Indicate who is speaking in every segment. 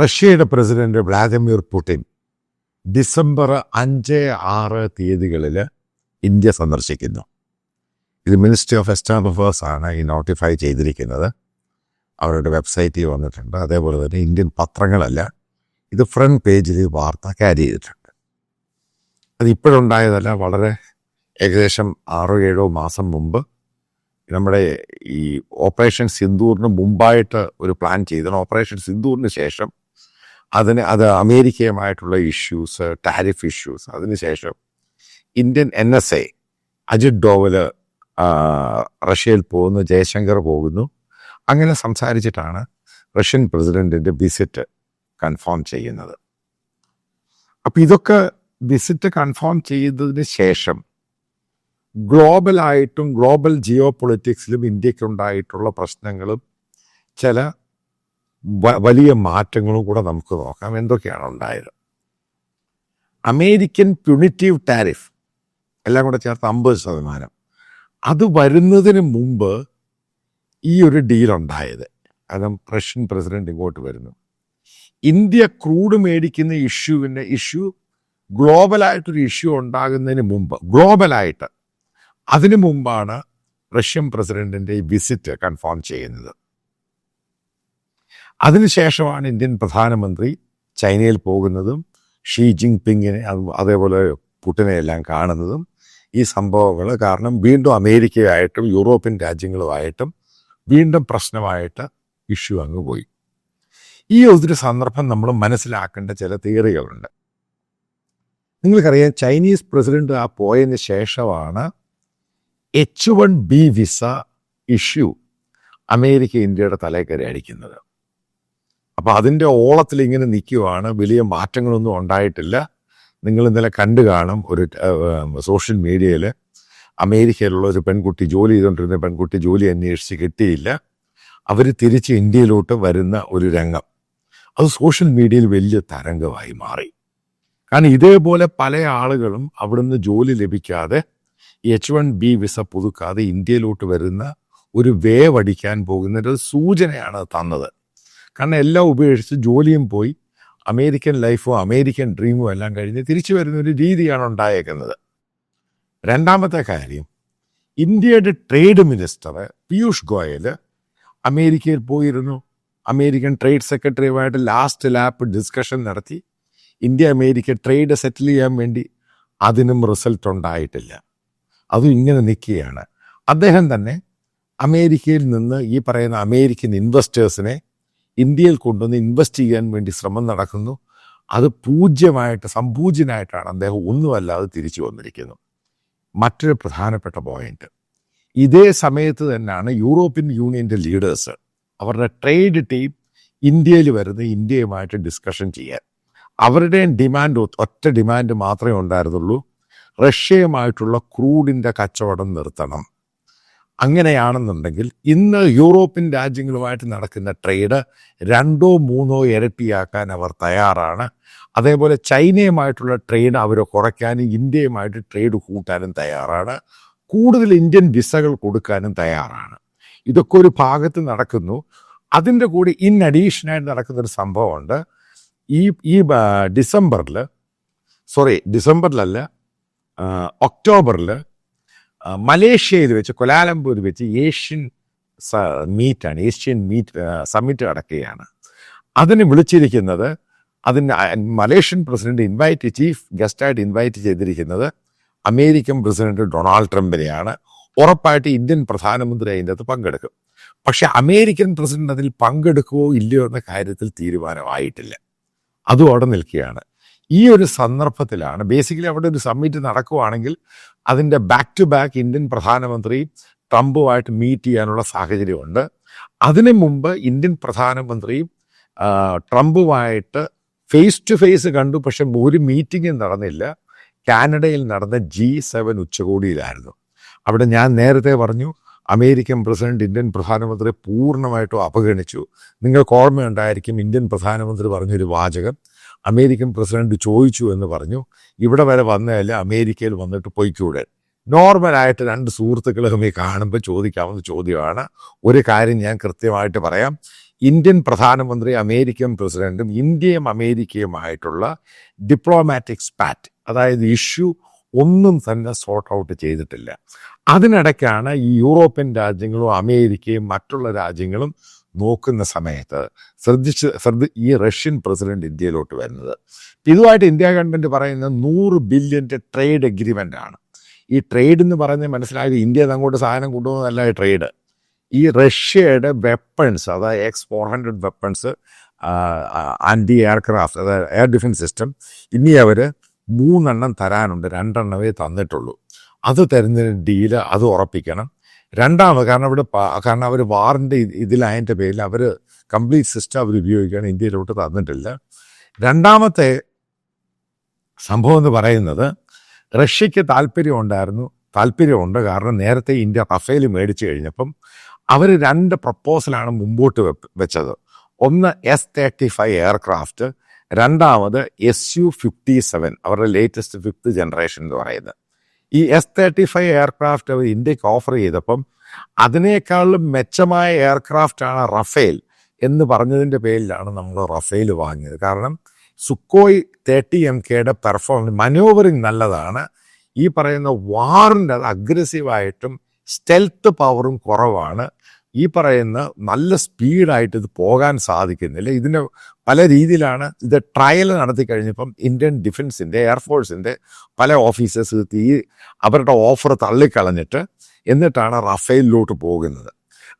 Speaker 1: റഷ്യയുടെ president Vladimir Putin December അഞ്ച് ആറ് തീയതികളിൽ ഇന്ത്യ സന്ദർശിക്കുന്നു. ഇത് മിനിസ്ട്രി ഓഫ് എക്സ്റ്റേണൽ അഫേഴ്സ് ആണ് ഈ നോട്ടിഫൈ ചെയ്തിരിക്കുന്നത്. അവരുടെ വെബ്സൈറ്റിൽ വന്നിട്ടുണ്ട്. അതേപോലെ തന്നെ ഇന്ത്യൻ പത്രങ്ങളല്ല ഇത് ഫ്രണ്ട് പേജിൽ വാർത്ത ക്യാരി ചെയ്തിട്ടുണ്ട്. അത് ഇപ്പോഴുണ്ടായതല്ല വളരെ ഏകദേശം ആറോ ഏഴോ മാസം മുമ്പ് നമ്മുടെ ഈ ഓപ്പറേഷൻ സിന്ദൂറിന് മുമ്പായിട്ട് ഒരു പ്ലാൻ ചെയ്തിരുന്നു. ഓപ്പറേഷൻ സിന്ദൂറിന് ശേഷം അതിന് അത് അമേരിക്കയുമായിട്ടുള്ള ഇഷ്യൂസ് ടാരിഫ് ഇഷ്യൂസ് അതിനുശേഷം Indian N S A Ajit Doval റഷ്യയിൽ പോകുന്നു ജയശങ്കർ പോകുന്നു. അങ്ങനെ സംസാരിച്ചിട്ടാണ് റഷ്യൻ പ്രസിഡന്റിന്റെ വിസിറ്റ് കൺഫേം ചെയ്യുന്നത്. അപ്പം ഇതൊക്കെ വിസിറ്റ് കൺഫേം ചെയ്തതിന് ശേഷം ഗ്ലോബലായിട്ടും ഗ്ലോബൽ ജിയോ പൊളിറ്റിക്സിലും ഇന്ത്യക്കുണ്ടായിട്ടുള്ള പ്രശ്നങ്ങളും ചില വലിയ മാറ്റങ്ങളും കൂടെ നമുക്ക് നോക്കാം. എന്തൊക്കെയാണ് ഉണ്ടായത്? അമേരിക്കൻ പ്യുണിറ്റീവ് ടാരിഫ് എല്ലാം കൂടെ ചേർത്ത് അമ്പത് ശതമാനം. അത് വരുന്നതിന് മുമ്പ് ഈ ഒരു ഡീൽ ഉണ്ടായത്. കാരണം റഷ്യൻ പ്രസിഡന്റ് ഇങ്ങോട്ട് വരുന്നു. ഇന്ത്യ ക്രൂഡ് മേടിക്കുന്ന ഇഷ്യൂവിന്റെ ഇഷ്യൂ ഗ്ലോബലായിട്ടൊരു ഇഷ്യൂ ഉണ്ടാകുന്നതിന് മുമ്പ് ഗ്ലോബലായിട്ട് അതിനു മുമ്പാണ് റഷ്യൻ പ്രസിഡന്റിന്റെ ഈ വിസിറ്റ് കൺഫേം ചെയ്യുന്നത്. അതിനുശേഷമാണ് ഇന്ത്യൻ പ്രധാനമന്ത്രി ചൈനയിൽ പോകുന്നതും ഷീ ജിങ് പിങ്ങിനെ അതേപോലെ പുട്ടിനെ എല്ലാം കാണുന്നതും ഈ സംഭവങ്ങൾ കാരണം വീണ്ടും അമേരിക്കയായിട്ടും യൂറോപ്യൻ രാജ്യങ്ങളുമായിട്ടും വീണ്ടും പ്രശ്നമായിട്ട് ഇഷ്യൂ അങ്ങ് പോയി. ഈ ഒരു സന്ദർഭം നമ്മൾ മനസ്സിലാക്കേണ്ട ചില തിയറികളുണ്ട്. നിങ്ങൾക്കറിയാം ചൈനീസ് പ്രസിഡന്റ് ആ പോയതിന് ശേഷമാണ് H one B visa issue America ഇന്ത്യയുടെ തലക്കറി അടിക്കുന്നത്. അപ്പൊ അതിന്റെ ഓളത്തിൽ ഇങ്ങനെ നിൽക്കുവാണ് വലിയ മാറ്റങ്ങളൊന്നും ഉണ്ടായിട്ടില്ല. നിങ്ങൾ ഇന്നലെ കണ്ടു കാണും ഒരു സോഷ്യൽ മീഡിയയിൽ അമേരിക്കയിലുള്ള ഒരു പെൺകുട്ടി ജോലി ചെയ്തുകൊണ്ടിരുന്ന പെൺകുട്ടി ജോലി അന്വേഷിച്ച് കിട്ടിയില്ല. അവർ തിരിച്ച് ഇന്ത്യയിലോട്ട് വരുന്ന ഒരു രംഗം. അത് സോഷ്യൽ മീഡിയയിൽ വലിയ തരംഗമായി മാറി. കാരണം ഇതേപോലെ പല ആളുകളും അവിടുന്ന് ജോലി ലഭിക്കാതെ എച്ച് വൺ ബി വിസ പുതുക്കാതെ ഇന്ത്യയിലോട്ട് വരുന്ന ഒരു വേവ് അടിക്കാൻ ഒരു സൂചനയാണ് തന്നത്. കാരണം എല്ലാം ഉപേക്ഷിച്ച് ജോലിയും പോയി. അമേരിക്കൻ ലൈഫും അമേരിക്കൻ ഡ്രീമും എല്ലാം കഴിഞ്ഞ് തിരിച്ചു വരുന്ന ഒരു രീതിയാണ് ഉണ്ടായേക്കുന്നത്. രണ്ടാമത്തെ കാര്യം ഇന്ത്യയുടെ ട്രേഡ് മിനിസ്റ്റർ പീയൂഷ് ഗോയൽ അമേരിക്കയിൽ പോയിരുന്നു. അമേരിക്കൻ ട്രേഡ് സെക്രട്ടറിയുമായിട്ട് ലാസ്റ്റ് ലാപ്പ് ഡിസ്കഷൻ നടത്തി. ഇന്ത്യ അമേരിക്ക ട്രേഡ് സെറ്റിൽ ചെയ്യാൻ വേണ്ടി അതിനും റിസൾട്ട് ഉണ്ടായിട്ടില്ല. അതും ഇങ്ങനെ നിൽക്കുകയാണ്. അദ്ദേഹം തന്നെ അമേരിക്കയിൽ നിന്ന് ഈ പറയുന്ന അമേരിക്കൻ ഇൻവെസ്റ്റേഴ്സിനെ ഇന്ത്യയിൽ കൊണ്ടുവന്ന് ഇൻവെസ്റ്റ് ചെയ്യാൻ വേണ്ടി ശ്രമം നടക്കുന്നു. അത് പൂജ്യമായിട്ട് സമ്പൂജ്യനായിട്ടാണ് അദ്ദേഹം ഒന്നുമല്ലാതെ തിരിച്ചു വന്നിരിക്കുന്നു മറ്റൊരു പ്രധാനപ്പെട്ട പോയിന്റ് ഇതേ സമയത്ത് തന്നെയാണ് യൂറോപ്യൻ യൂണിയന്റെ ലീഡേഴ്സ് അവരുടെ ട്രേഡ് ടീം ഇന്ത്യയിൽ വരുന്ന ഇന്ത്യയുമായിട്ട് ഡിസ്കഷൻ ചെയ്യാൻ. അവരുടെയും ഡിമാൻഡ് ഒറ്റ ഡിമാൻഡ് മാത്രമേ ഉണ്ടായിരുന്നുള്ളൂ. റഷ്യയുമായിട്ടുള്ള ക്രൂഡിന്റെ കച്ചവടം നിർത്തണം. അങ്ങനെയാണെന്നുണ്ടെങ്കിൽ ഇന്ന് യൂറോപ്യൻ രാജ്യങ്ങളുമായിട്ട് നടക്കുന്ന ട്രേഡ് രണ്ടോ മൂന്നോ ഇരട്ടിയാക്കാൻ അവർ തയ്യാറാണ്. അതേപോലെ ചൈനയുമായിട്ടുള്ള ട്രേഡ് അവർ കുറയ്ക്കാനും ഇന്ത്യയുമായിട്ട് ട്രേഡ് കൂട്ടാനും തയ്യാറാണ്. കൂടുതൽ ഇന്ത്യൻ വിസകൾ കൊടുക്കാനും തയ്യാറാണ്. ഇതൊക്കെ ഒരു ഭാഗത്ത് നടക്കുന്നു. അതിന്റെ കൂടി ഇൻ അഡീഷനായിട്ട് നടക്കുന്നൊരു സംഭവമുണ്ട്. ഈ ഈ ഡിസംബറിൽ സോറി ഡിസംബറിലല്ല ഒക്ടോബറിൽ മലേഷ്യയിൽ വെച്ച് കൊലാലംപൂർ വെച്ച് ഏഷ്യൻ മീറ്റാണ് ഏഷ്യൻ മീറ്റ് സമ്മിറ്റ് നടക്കുകയാണ്. അതിന് വിളിച്ചിരിക്കുന്നത് അതിന് മലേഷ്യൻ പ്രസിഡന്റ് ഇൻവൈറ്റ് ചീഫ് ഗസ്റ്റായിട്ട് ഇൻവൈറ്റ് ചെയ്തിരിക്കുന്നത് അമേരിക്കൻ പ്രസിഡന്റ് ഡൊണാൾഡ് ട്രംപിനെയാണ്. ഉറപ്പായിട്ട് ഇന്ത്യൻ പ്രധാനമന്ത്രി അതിന്റെ അകത്ത് പങ്കെടുക്കും. പക്ഷെ അമേരിക്കൻ പ്രസിഡന്റ് അതിൽ പങ്കെടുക്കുമോ ഇല്ലയോ എന്ന കാര്യത്തിൽ തീരുമാനമായിട്ടില്ല. അതും അവിടെ നിൽക്കുകയാണ്. ഈ ഒരു സന്ദർഭത്തിലാണ് ബേസിക്കലി അവിടെ ഒരു സമ്മിറ്റ് നടക്കുവാണെങ്കിൽ അതിന്റെ ബാക്ക് ടു ബാക്ക് ഇന്ത്യൻ പ്രധാനമന്ത്രി ട്രംപുമായിട്ട് മീറ്റ് ചെയ്യാനുള്ള സാഹചര്യമുണ്ട്. അതിനു മുമ്പ് ഇന്ത്യൻ പ്രധാനമന്ത്രി ട്രംപുമായിട്ട് ഫേസ് ടു ഫേസ് കണ്ടു പക്ഷെ ഒരു മീറ്റിംഗും നടന്നില്ല. കാനഡയിൽ നടന്ന ജി സെവൻ ഉച്ചകോടിയിലായിരുന്നു. അവിടെ ഞാൻ നേരത്തെ പറഞ്ഞു അമേരിക്കൻ പ്രസിഡന്റ് ഇന്ത്യൻ പ്രധാനമന്ത്രിയെ പൂർണമായിട്ടും അവഗണിച്ചു. നിങ്ങൾക്ക് ഓർമ്മയുണ്ടായിരിക്കും ഇന്ത്യൻ പ്രധാനമന്ത്രി പറഞ്ഞൊരു വാചകം അമേരിക്കൻ പ്രസിഡന്റ് ചോദിച്ചു എന്ന് പറഞ്ഞു. ഇവിടെ വരെ വന്നതല്ല അമേരിക്കയിൽ വന്നിട്ട് പൊയ്ക്കൂടെ? നോർമലായിട്ട് രണ്ട് സുഹൃത്തുക്കളും തമ്മിൽ കാണുമ്പോൾ ചോദിക്കാവുന്ന ചോദ്യമാണ്. ഒരു കാര്യം ഞാൻ കൃത്യമായിട്ട് പറയാം. ഇന്ത്യൻ പ്രധാനമന്ത്രി അമേരിക്കൻ പ്രസിഡന്റും ഇന്ത്യയും അമേരിക്കയുമായിട്ടുള്ള ഡിപ്ലോമാറ്റിക് സ്പാറ്റ് അതായത് ഇഷ്യൂ ഒന്നും തന്നെ സോർട്ട് ഔട്ട് ചെയ്തിട്ടില്ല. അതിനിടയ്ക്കാണ് ഈ യൂറോപ്യൻ രാജ്യങ്ങളും അമേരിക്കയും മറ്റുള്ള രാജ്യങ്ങളും നോക്കുന്ന സമയത്ത് ശ്രദ്ധിച്ച് ശ്രദ്ധ ഈ റഷ്യൻ പ്രസിഡന്റ് ഇന്ത്യയിലോട്ട് വരുന്നത്. ഇതുമായിട്ട് ഇന്ത്യ ഗവൺമെന്റ് പറയുന്നത് നൂറ് ബില്യന്റെ ട്രേഡ് എഗ്രിമെന്റ് ആണ്. ഈ ട്രേഡ് എന്ന് പറയുന്നത് മനസ്സിലായത് ഇന്ത്യ അങ്ങോട്ട് സാധനം കൊണ്ടുപോകുന്നതല്ല ട്രേഡ്. ഈ റഷ്യയുടെ വെപ്പൺസ് അതായത് X four hundred weapons anti aircraft അതായത് എയർ ഡിഫൻസ് സിസ്റ്റം ഇനി അവർ മൂന്നെണ്ണം തരാനുണ്ട് രണ്ടെണ്ണമേ തന്നിട്ടുള്ളൂ. അത് തരുന്നതിന് ഡീൽ അത് ഉറപ്പിക്കണം. രണ്ടാമത് കാരണം ഇവിടെ കാരണം അവർ വാറിന്റെ ഇതിലായതിന്റെ പേരിൽ അവർ കംപ്ലീറ്റ് സിസ്റ്റം അവർ ഉപയോഗിക്കുകയാണ് ഇന്ത്യയിലോട്ട് തന്നിട്ടില്ല. രണ്ടാമത്തെ സംഭവം എന്ന് പറയുന്നത് റഷ്യക്ക് താല്പര്യമുണ്ടായിരുന്നു താല്പര്യമുണ്ട്. കാരണം നേരത്തെ ഇന്ത്യ റഫേൽ മേടിച്ചു കഴിഞ്ഞപ്പം അവർ രണ്ട് പ്രപ്പോസലാണ് മുമ്പോട്ട് വെച്ചത്. ഒന്ന് എസ് തേർട്ടി ഫൈവ് എയർക്രാഫ്റ്റ് രണ്ടാമത് എസ് യു ഫിഫ്റ്റി സെവൻ അവരുടെ ലേറ്റസ്റ്റ് ഫിഫ്ത്ത് ജനറേഷൻ എന്ന് പറയുന്നത്. ഈ എസ് തേർട്ടി ഫൈവ് എയർക്രാഫ്റ്റ് അവർ ഇന്ത്യയ്ക്ക് ഓഫർ ചെയ്തപ്പം അതിനേക്കാളും മെച്ചമായ എയർക്രാഫ്റ്റ് ആണ് റഫേൽ എന്ന് പറഞ്ഞതിന്റെ പേരിലാണ് നമ്മൾ റഫേൽ വാങ്ങിയത്. കാരണം സുക്കോയ് തേർട്ടി എം കെയുടെ പെർഫോമൻസ് മനോവറിങ് നല്ലതാണ്. ഈ പറയുന്ന വാറിന്റെ അത് അഗ്രസീവായിട്ടും സ്റ്റെൽത്ത് പവറും കുറവാണ്. ഈ പറയുന്ന നല്ല സ്പീഡായിട്ട് ഇത് പോകാൻ സാധിക്കുന്നില്ല. ഇതിന് പല രീതിയിലാണ് ഇത് ട്രയൽ നടത്തി കഴിഞ്ഞപ്പം ഇന്ത്യൻ ഡിഫൻസിന്റെ എയർഫോഴ്സിന്റെ പല ഓഫീസേഴ്സ് തീ അവരുടെ ഓഫർ തള്ളിക്കളഞ്ഞിട്ട് എന്നിട്ടാണ് റഫേലിലോട്ട് പോകുന്നത്.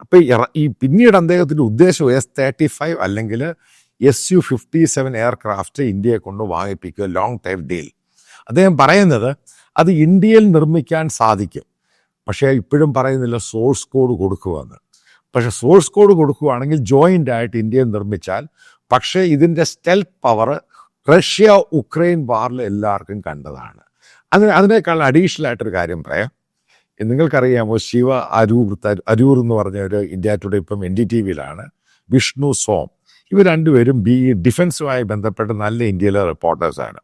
Speaker 1: അപ്പോൾ ഈ പിന്നീട് അദ്ദേഹത്തിന്റെ ഉദ്ദേശം എസ് തേർട്ടി ഫൈവ് അല്ലെങ്കിൽ S U fifty seven aircraft ഇന്ത്യയെ കൊണ്ട് വാങ്ങിപ്പിക്കുക ലോങ് ടൈം ഡീൽ അദ്ദേഹം പറയുന്നത് അത് ഇന്ത്യയിൽ നിർമ്മിക്കാൻ സാധിക്കും. പക്ഷേ ഇപ്പോഴും പറയുന്നില്ല സോഴ്സ് കോഡ് കൊടുക്കുമെന്ന് പക്ഷെ സോഴ്സ് കോഡ് കൊടുക്കുകയാണെങ്കിൽ ജോയിന്റ് ആയിട്ട് ഇന്ത്യയെ നിർമ്മിച്ചാൽ പക്ഷേ ഇതിന്റെ സ്റ്റെൽത്ത് പവർ റഷ്യ ഉക്രൈൻ വാറിൽ എല്ലാവർക്കും കണ്ടതാണ്. അതിന് അതിനേക്കാൾ അഡീഷണൽ ആയിട്ടൊരു കാര്യം പറയാം. നിങ്ങൾക്കറിയാമോ ശിവ അരൂർ അരൂർ എന്ന് പറഞ്ഞ ഒരു ഇന്ത്യ ടുഡേ ഇപ്പം എൻ ഡി ടി വിയിലാണ് വിഷ്ണു സോം. ഇവർ രണ്ടുപേരും ബി ഡിഫൻസുമായി ബന്ധപ്പെട്ട് നല്ല ഇന്ത്യയിലെ റിപ്പോർട്ടേഴ്സാണ്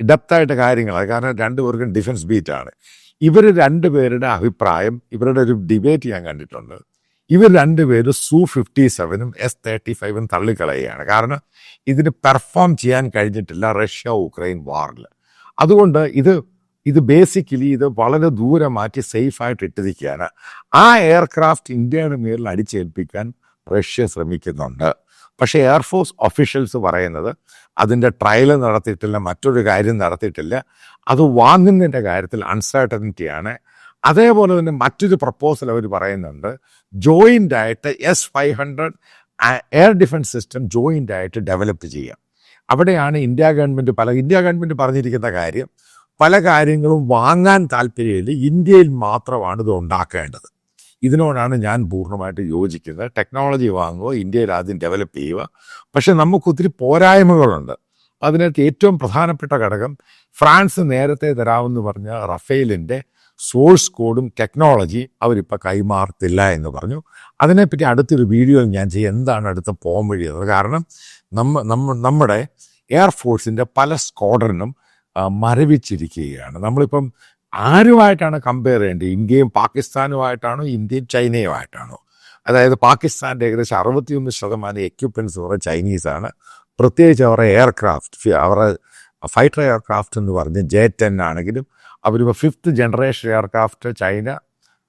Speaker 1: ഡെപ്തായിട്ട് കാര്യങ്ങൾ കാരണം രണ്ടുപേർക്കും ഡിഫൻസ് ബീറ്റാണ് ഇവർ രണ്ടുപേരുടെ അഭിപ്രായം ഇവരുടെ ഒരു ഡിബേറ്റ് ഞാൻ കണ്ടിട്ടുണ്ട്. ഇവർ രണ്ടുപേരും സു ഫിഫ്റ്റി സെവനും എസ് തേർട്ടി ഫൈവും തള്ളിക്കളയുകയാണ്. കാരണം ഇതിന് പെർഫോം ചെയ്യാൻ കഴിഞ്ഞിട്ടില്ല റഷ്യ ഉക്രൈൻ വാറിൽ അതുകൊണ്ട് ഇത് ഇത് ബേസിക്കലി ഇത് വളരെ ദൂരെ മാറ്റി സേഫായിട്ട് ഇട്ടിരിക്കുകയാണ്. ആ എയർക്രാഫ്റ്റ് ഇന്ത്യയുടെ മേലിൽ അടിച്ചേൽപ്പിക്കാൻ റഷ്യ ശ്രമിക്കുന്നുണ്ട്. പക്ഷേ എയർഫോഴ്സ് ഒഫീഷ്യൽസ് പറയുന്നത് അതിന്റെ ട്രയൽ നടത്തിയിട്ടില്ല മറ്റൊരു കാര്യം നടത്തിയിട്ടില്ല. അത് വാങ്ങുന്നതിന്റെ കാര്യത്തിൽ അൺസർട്ടനിറ്റിയാണ് അതേപോലെ തന്നെ മറ്റൊരു പ്രപ്പോസൽ അവർ പറയുന്നുണ്ട്. ജോയിന്റ് ആയിട്ട് S five hundred air defence system joint ആയിട്ട് ഡെവലപ്പ് ചെയ്യാം. അവിടെയാണ് ഇന്ത്യ ഗവൺമെന്റ് പല ഇന്ത്യ ഗവൺമെന്റ് പറഞ്ഞിരിക്കുന്ന കാര്യം പല കാര്യങ്ങളും വാങ്ങാൻ താല്പര്യമില്ല ഇന്ത്യയിൽ മാത്രമാണ് ഇത് ഉണ്ടാക്കേണ്ടത്. ഇതിനോടാണ് ഞാൻ പൂർണമായിട്ട് യോജിക്കുന്നത്. ടെക്നോളജി വാങ്ങുക ഇന്ത്യയിൽ ആദ്യം ഡെവലപ്പ് ചെയ്യുക. പക്ഷേ നമുക്ക് ഒത്തിരി പോരായ്മകളുണ്ട്. അതിനകത്ത് ഏറ്റവും പ്രധാനപ്പെട്ട ഘടകം ഫ്രാൻസ് നേരത്തെ തരാമെന്ന് പറഞ്ഞ റഫേലിന്റെ സോഴ്സ് കോഡും ടെക്നോളജി അവരിപ്പോൾ കൈമാറത്തില്ല എന്ന് പറഞ്ഞു. അതിനെപ്പറ്റി അടുത്തൊരു വീഡിയോ ഞാൻ ചെയ്യും. എന്താണ് അടുത്ത പോകാൻ വഴി? അത് കാരണം നമ്മ നമ്മ നമ്മുടെ എയർഫോഴ്സിന്റെ പല സ്ക്വാഡ്രനും ആ, മരവിച്ചിരിക്കുകയാണ്. നമ്മളിപ്പം ആരുമായിട്ടാണ് കമ്പയർ ചെയ്യേണ്ടത്? ഇന്ത്യയും പാകിസ്ഥാനുമായിട്ടാണോ? ഇന്ത്യയും ചൈനയുമായിട്ടാണോ? അതായത് പാകിസ്ഥാന്റെ ഏകദേശം അറുപത്തിയൊന്ന് ശതമാനം എക്യുപ്മെന്റ്സ് പറയുന്നത് ചൈനീസാണ് പ്രത്യേകിച്ച് അവരുടെ എയർക്രാഫ്റ്റ് അവരുടെ ഫൈറ്റർ എയർക്രാഫ്റ്റ് എന്ന് പറഞ്ഞ് ജെ ടെൻ ആണെങ്കിലും അവരിപ്പോൾ ഫിഫ്ത്ത് ജനറേഷൻ എയർക്രാഫ്റ്റ് ചൈന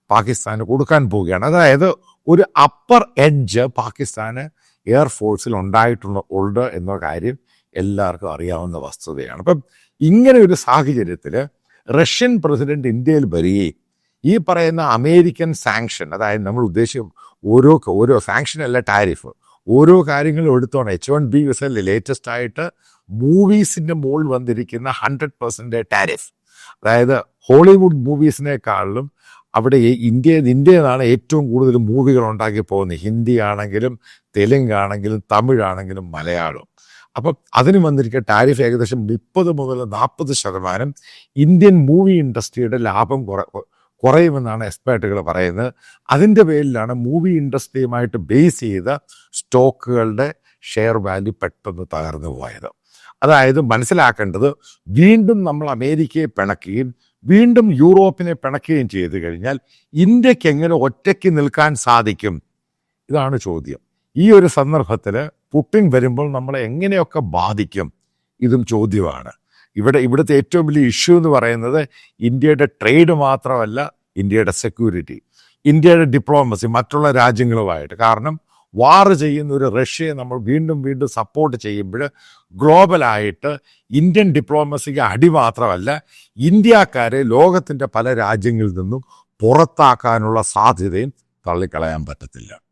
Speaker 1: പാകിസ്ഥാന് കൊടുക്കാൻ പോവുകയാണ്. അതായത് ഒരു അപ്പർ എഡ്ജ് പാകിസ്ഥാന് എയർഫോഴ്സിൽ ഉണ്ടായിട്ടുള്ള ഉണ്ട് എന്ന കാര്യം എല്ലാവർക്കും അറിയാവുന്ന വസ്തുതയാണ്. അപ്പം ഇങ്ങനെ ഒരു സാഹചര്യത്തിൽ റഷ്യൻ പ്രസിഡന്റ് ഇന്ത്യയിൽ വരികയും ഈ പറയുന്ന അമേരിക്കൻ സാങ്ഷൻ അതായത് നമ്മൾ ഉദ്ദേശിക്കും ഓരോ ഓരോ സാങ്ഷൻ അല്ല ടാരിഫ് ഓരോ കാര്യങ്ങളും എടുത്തോണം. എച്ച് വൺ ബി വിസയിൽ ലേറ്റസ്റ്റ് ആയിട്ട് മൂവീസിന്റെ മുകളിൽ വന്നിരിക്കുന്ന ഹൺഡ്രഡ് പെർസെന്റ് ടാരിഫ് അതായത് ഹോളിവുഡ് മൂവീസിനേക്കാളിലും അവിടെ ഇന്ത്യ ഇന്ത്യയിലാണ് ഏറ്റവും കൂടുതൽ മൂവികൾ ഉണ്ടാക്കി പോകുന്നത്. ഹിന്ദി ആണെങ്കിലും തെലുങ്ക് ആണെങ്കിലും തമിഴാണെങ്കിലും മലയാളം. അപ്പം അതിന് വന്നിരിക്കുന്ന ടാരിഫ് ഏകദേശം മുപ്പത് മുതൽ നാൽപ്പത് ശതമാനം ഇന്ത്യൻ മൂവി ഇൻഡസ്ട്രിയുടെ ലാഭം കുറ കുറയുമെന്നാണ് എക്സ്പേർട്ടുകൾ പറയുന്നത്. അതിന്റെ പേരിലാണ് മൂവി ഇൻഡസ്ട്രിയുമായിട്ട് ബേസ് ചെയ്ത സ്റ്റോക്കുകളുടെ ഷെയർ വാല്യൂ പെട്ടെന്ന് തകർന്നു പോയത്. അതായത് മനസ്സിലാക്കേണ്ടത് വീണ്ടും നമ്മൾ അമേരിക്കയെ പിണക്കുകയും വീണ്ടും യൂറോപ്പിനെ പിണക്കുകയും ചെയ്തു കഴിഞ്ഞാൽ ഇന്ത്യയ്ക്ക് എങ്ങനെ ഒറ്റയ്ക്ക് നിൽക്കാൻ സാധിക്കും? ഇതാണ് ചോദ്യം. ഈ ഒരു സന്ദർഭത്തിൽ പുട്ടിൻ വരുമ്പോൾ നമ്മളെ എങ്ങനെയൊക്കെ ബാധിക്കും? ഇതും ചോദ്യമാണ്. ഇവിടെ ഇവിടുത്തെ ഏറ്റവും വലിയ ഇഷ്യൂ എന്ന് പറയുന്നത് ഇന്ത്യയുടെ ട്രേഡ് മാത്രമല്ല ഇന്ത്യയുടെ സെക്യൂരിറ്റി ഇന്ത്യയുടെ ഡിപ്ലോമസി മറ്റുള്ള രാജ്യങ്ങളുമായിട്ട്. കാരണം വാർ ചെയ്യുന്ന ഒരു റഷ്യയെ നമ്മൾ വീണ്ടും വീണ്ടും സപ്പോർട്ട് ചെയ്യുമ്പോൾ ഗ്ലോബലായിട്ട് ഇന്ത്യൻ ഡിപ്ലോമസിക്ക് അടി മാത്രമല്ല ഇന്ത്യക്കാരെ ലോകത്തിന്റെ പല രാജ്യങ്ങളിൽ നിന്നും പുറത്താക്കാനുള്ള സാധ്യതയും തള്ളിക്കളയാൻ പറ്റത്തില്ല.